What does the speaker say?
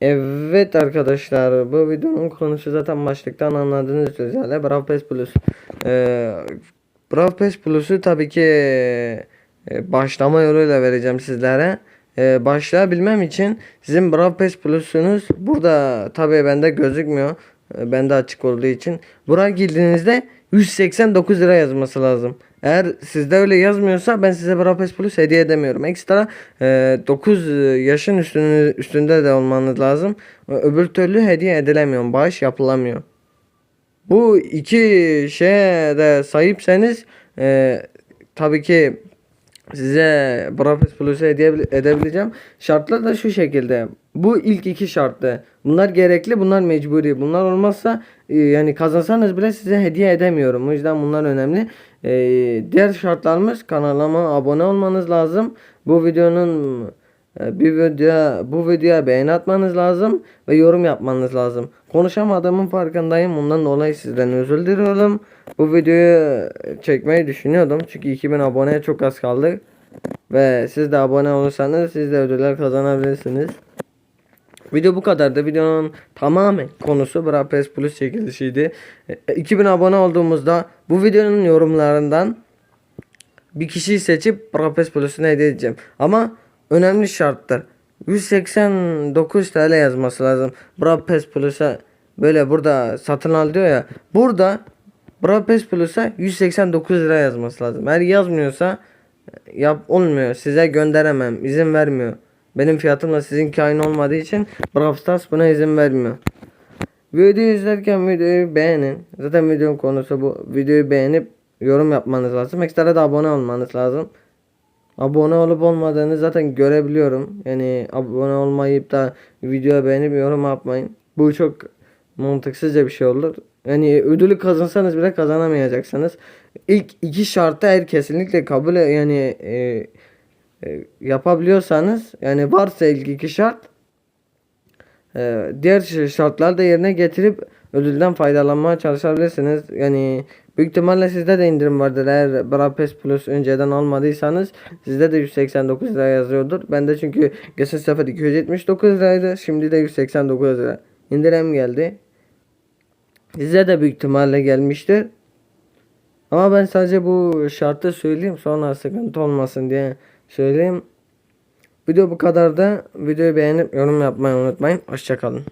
Evet arkadaşlar bu videonun konusu zaten başlıktan anladığınız üzere Brawl Pass Plus. Ee, Brawl Pass Plus'u tabii ki e, başlama yoluyla vereceğim sizlere. Ee, başlayabilmem için sizin Brawl Pass Plus'unuz burada tabii bende gözükmüyor. Ee, bende açık olduğu için. Buraya girdiğinizde 189 lira yazması lazım. Eğer sizde öyle yazmıyorsa ben size Brawl Pass Plus hediye edemiyorum. Ekstra e, 9 yaşın üstünü, üstünde de olmanız lazım. Öbür türlü hediye edilemiyor. Bağış yapılamıyor. Bu iki şeye de sahipseniz e, tabii ki size Brawl Pass Plus'u hediye edebileceğim. Şartlar da şu şekilde. Bu ilk iki şarttı. Bunlar gerekli, bunlar mecburi. Bunlar olmazsa e, yani kazansanız bile size hediye edemiyorum. O yüzden bunlar önemli. E, diğer şartlarımız kanalıma abone olmanız lazım. Bu videonun e, bir video bu videoya beğeni atmanız lazım ve yorum yapmanız lazım. Konuşamadığımın farkındayım. Bundan dolayı sizden özür diliyorum. Bu videoyu çekmeyi düşünüyordum. Çünkü 2000 aboneye çok az kaldı. Ve siz de abone olursanız siz de ödüller kazanabilirsiniz. Video bu kadardı. Videonun tamamen konusu Brawl Pass Plus çekilişiydi. E, 2000 abone olduğumuzda bu videonun yorumlarından bir kişiyi seçip Brawl Pass Plus'unu hediye edeceğim. Ama önemli şarttır. 189 TL yazması lazım. Brawl Pass Plus'a böyle burada satın al diyor ya. Burada Brawl Pass Plus'a 189 lira yazması lazım. Eğer yazmıyorsa yap olmuyor. Size gönderemem. izin vermiyor. Benim fiyatımla sizinki aynı olmadığı için Brawl Stars buna izin vermiyor. Videoyu izlerken videoyu beğenin. Zaten videonun konusu bu. Videoyu beğenip yorum yapmanız lazım. Ekstra da abone olmanız lazım. Abone olup olmadığını zaten görebiliyorum. Yani abone olmayıp da videoya beğenip yorum yapmayın. Bu çok mantıksızca bir şey olur. Yani ödülü kazansanız bile kazanamayacaksınız. İlk iki şartı eğer kesinlikle kabul yani e, e, yapabiliyorsanız yani varsa ilk iki şart e, diğer şartları da yerine getirip ödülden faydalanmaya çalışabilirsiniz. Yani büyük ihtimalle sizde de indirim vardır. Eğer Brawl Pass Plus önceden almadıysanız sizde de 189 lira yazıyordur. Bende çünkü geçen sefer 279 liraydı. Şimdi de 189 lira. İndirim geldi. Size de büyük ihtimalle gelmiştir. Ama ben sadece bu şartı söyleyeyim sonra sıkıntı olmasın diye söyleyeyim. Video bu kadar da videoyu beğenip yorum yapmayı unutmayın. Hoşçakalın.